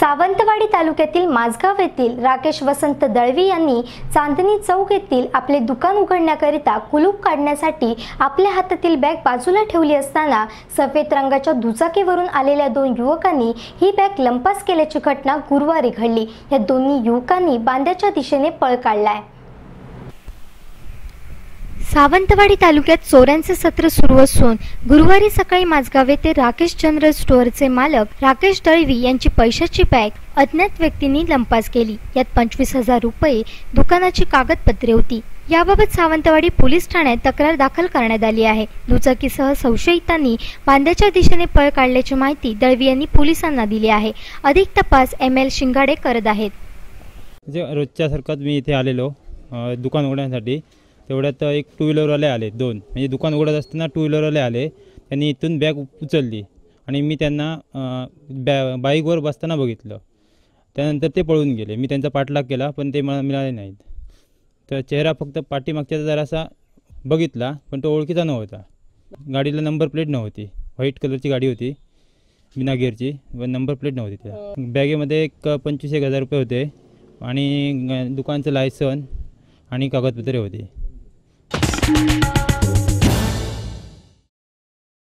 सावंतवाडी तालुक्यातील माझगाव येथील राकेश वसंत दळवी यांनी चांदणी चौक येथील आपले दुकान उघडण्याकरिता कुलूप काढण्यासाठी आपल्या हातातील बॅग बाजूला ठेवली असताना सफेद रंगाच्या दुचाकीवरून आलेल्या दोन युवकांनी ही बॅग लंपास केल्याची घटना गुरुवारी घडली. या दोन्ही युवकांनी बांद्याच्या दिशेने पळ काढलाय. सावंतवाडी तालुक्यात चोऱ्यांचे सत्र सुरू असून गुरुवारी सकाळी माझगाव येथे राकेश जनरल स्टोअरचे मालक राकेश दळवी यांची पैशाची बॅग अज्ञात व्यक्तींनी लंपास केली. यात पंचवीस हजार रुपये दुकानाची कागदपत्रे होती. याबाबत सावंतवाडी पोलीस ठाण्यात तक्रार दाखल करण्यात आली आहे. दुचाकीसह संशयितांनी बांद्याच्या दिशेने पळ काढल्याची माहिती दळवी यांनी पोलिसांना दिली आहे. अधिक तपास एम एल शिंगाडे करत आहेत. रोजच्या रोजच्यासारखाच मी इथे आलेलो दुकान उघडण्यासाठी. तेवढ्यात एक टू व्हीलरवाले आले दोन. म्हणजे दुकान उघडत असताना टू व्हीलरवाले आले. त्यांनी इथून बॅग उचलली आणि मी त्यांना बॅ बाईकवर बसताना बघितलं. त्यानंतर ते पळून गेले. मी त्यांचा पाठलाग केला पण ते मला मिळाले नाहीत. तर चेहरा फक्त पाठीमागच्या जरासा बघितला पण तो ओळखीचा नव्हता. गाडीला नंबर प्लेट नव्हती. व्हाईट कलरची गाडी होती बिना गिअरची पण नंबर प्लेट नव्हती त्या बॅगेमध्ये एक पंचवीस एक हजार रुपये होते आणि दुकानचं लायसन आणि कागदपत्रे होती. Thank you.